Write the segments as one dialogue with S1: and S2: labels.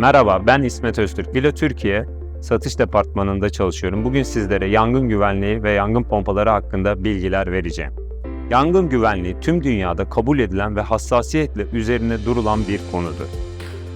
S1: Merhaba, ben İsmet Öztürk. Bilo Türkiye satış departmanında çalışıyorum. Bugün sizlere yangın güvenliği ve yangın pompaları hakkında bilgiler vereceğim. Yangın güvenliği tüm dünyada kabul edilen ve hassasiyetle üzerine durulan bir konudur.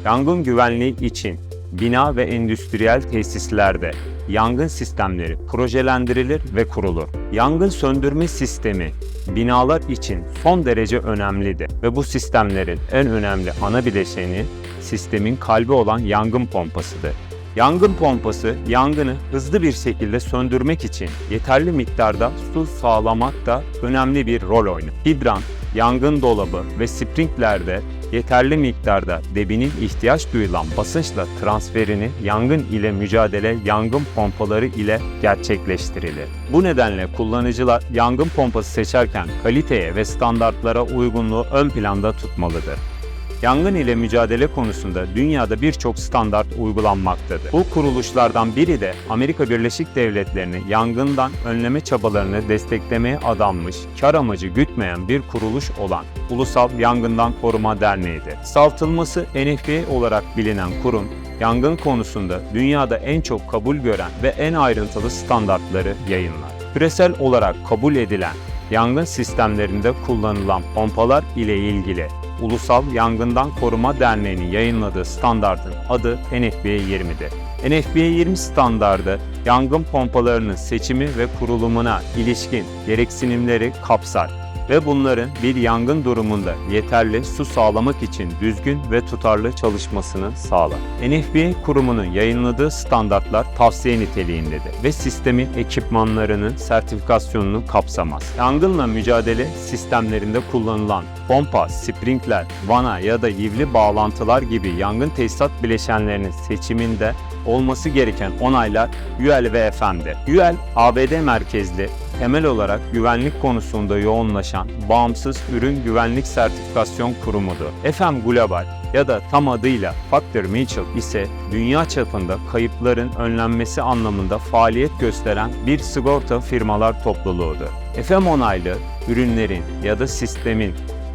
S1: Yangın güvenliği için bina ve endüstriyel tesislerde yangın sistemleri projelendirilir ve kurulur. Yangın söndürme sistemi binalar için son derece önemlidir ve bu sistemlerin en önemli ana bileşeni sistemin kalbi olan yangın pompasıdır. Yangın pompası yangını hızlı bir şekilde söndürmek için yeterli miktarda su sağlamakta önemli bir rol oynar. Hidran, yangın dolabı ve sprinklerde yeterli miktarda debinin ihtiyaç duyulan basınçla transferini yangın ile mücadele yangın pompaları ile gerçekleştirilir. Bu nedenle kullanıcılar yangın pompası seçerken kaliteye ve standartlara uygunluğu ön planda tutmalıdır. Yangın ile mücadele konusunda dünyada birçok standart uygulanmaktadır. Bu kuruluşlardan biri de Amerika Birleşik Devletleri'ni yangından önleme çabalarını desteklemeye adanmış, kar amacı gütmeyen bir kuruluş olan Ulusal Yangından Koruma Derneği'dir. Saltılması NFPA olarak bilinen kurum, yangın konusunda dünyada en çok kabul gören ve en ayrıntılı standartları yayınlar. Küresel olarak kabul edilen yangın sistemlerinde kullanılan pompalar ile ilgili Ulusal Yangından Koruma Derneği'nin yayınladığı standardın adı NFPA 20'dir. NFPA 20 standardı yangın pompalarının seçimi ve kurulumuna ilişkin gereksinimleri kapsar ve bunların bir yangın durumunda yeterli su sağlamak için düzgün ve tutarlı çalışmasını sağlar. NFPA kurumunun yayınladığı standartlar tavsiye niteliğindedir ve sistemin ekipmanlarının sertifikasyonunu kapsamaz. Yangınla mücadele sistemlerinde kullanılan pompa, sprinkler, vana ya da yivli bağlantılar gibi yangın tesisat bileşenlerinin seçiminde olması gereken onaylar UL ve FM'dir. UL, ABD merkezli temel olarak güvenlik konusunda yoğunlaşan bağımsız ürün güvenlik sertifikasyon kurumudur. FM Global ya da tam adıyla Factor Mutual ise dünya çapında kayıpların önlenmesi anlamında faaliyet gösteren bir sigorta firmalar topluluğudur. FM onaylı ürünlerin ya da sistemin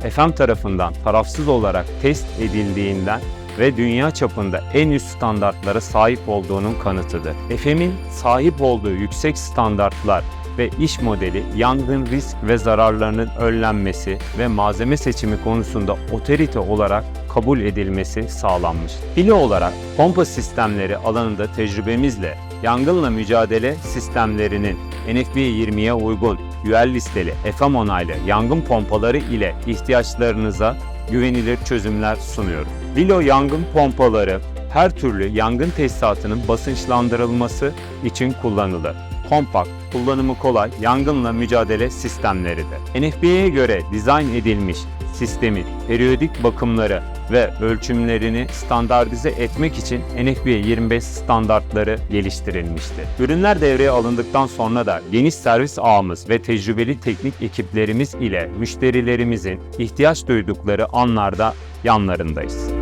S1: FM tarafından tarafsız olarak test edildiğinden ve dünya çapında en üst standartlara sahip olduğunun kanıtıdır. FM'in sahip olduğu yüksek standartlar ve iş modeli yangın risk ve zararlarının önlenmesi ve malzeme seçimi konusunda otorite olarak kabul edilmesi sağlanmış. Filo olarak pompa sistemleri alanında tecrübemizle yangınla mücadele sistemlerinin NFPA 20'ye uygun UL listeli FM onaylı yangın pompaları ile ihtiyaçlarınıza güvenilir çözümler sunuyoruz. Vilo yangın pompaları her türlü yangın tesisatının basınçlandırılması için kullanılır. Kompakt, kullanımı kolay, yangınla mücadele sistemleridir. NFPA'ya göre dizayn edilmiş sistemin periyodik bakımları ve ölçümlerini standartize etmek için NFPA 25 standartları geliştirilmiştir. Ürünler devreye alındıktan sonra da geniş servis ağımız ve tecrübeli teknik ekiplerimiz ile müşterilerimizin ihtiyaç duydukları anlarda yanlarındayız.